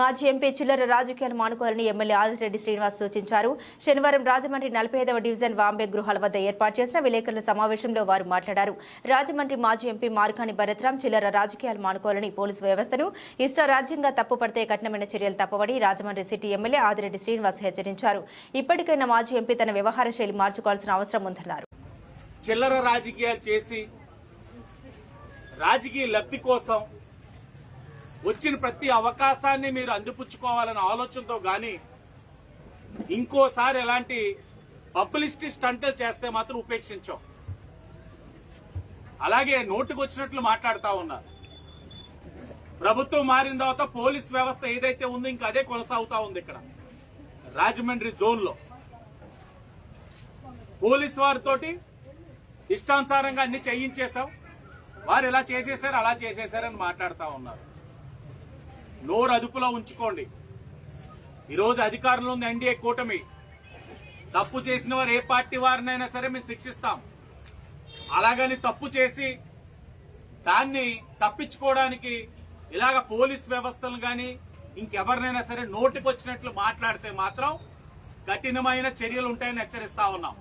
మాజీ ఎంపీ చిల్లర రాజకీయాలు మానుకోవాలని ఎమ్మెల్యే ఆదిరెడ్డి శ్రీనివాస్ సూచించారు. శనివారం రాజమండ్రి నలభై ఐదవ డివిజన్ వాంబే గృహాల వద్ద ఏర్పాటు చేసిన విలేకరుల సమావేశంలో వారు మాట్లాడారు. రాజమండ్రి మాజీ ఎంపీ మార్కాని భరత్రాం చిల్లర రాజకీయాలు మానుకోవాలని పోలీసు వ్యవస్థను ఇష్టారాజ్యంగా తప్పుపడితే కఠినమైన చర్యలు తప్పబడి రాజమండ్రి సిటీ ఎమ్మెల్యే ఆదిరెడ్డి శ్రీనివాస్ హెచ్చరించారు. ఇప్పటికైనా మాజీ ఎంపీ తన వ్యవహార శైలి మార్చుకోవాల్సిన అవసరం ఉందన్నారు. చిల్లర రాజకీయాలు చేసి రాజకీయ లబ్ధి కోసం వచ్చిన ప్రతి అవకాశాన్ని మీరు అందిపుచ్చుకోవాలనే ఆలోచనతో గాని ఇంకోసారి ఎలాంటి పబ్లిసిటీ స్టంట్లు చేస్తే మాత్రం ఉపేక్షించాం. అలాగే నోటుకొచ్చినట్లు మాట్లాడుతా ఉన్నారు ప్రభుత్వం మారిన తర్వాత పోలీస్ వ్యవస్థ ఏదైతే ఉందో ఇంకా అదే కొనసాగుతా ఉంది ఇక్కడ. రాజమండ్రి జోన్లో. పోలీస్ వారితోటి ఇష్టానుసారంగా అన్ని చేయించేశాం. వారు ఎలా చేసేసారు అలా చేసేసారని మాట్లాడుతూ ఉన్నారు. నోరు అదుపులో ఉంచుకోండి. ఈరోజు అధికారంలో ఉంది ఎన్డీఏ కూటమి. తప్పు చేసిన వారు ఏ పార్టీ వారినైనా సరే మేము శిక్షిస్తాం. అలాగని తప్పు చేసి దాన్ని తప్పించుకోవడానికి ఇలాగ పోలీస్ వ్యవస్థలు కానీ ఇంకెవరినైనా సరే నోటికొచ్చినట్లు మాట్లాడితే మాత్రం కఠినమైన చర్యలు ఉంటాయని హెచ్చరిస్తా ఉన్నాం.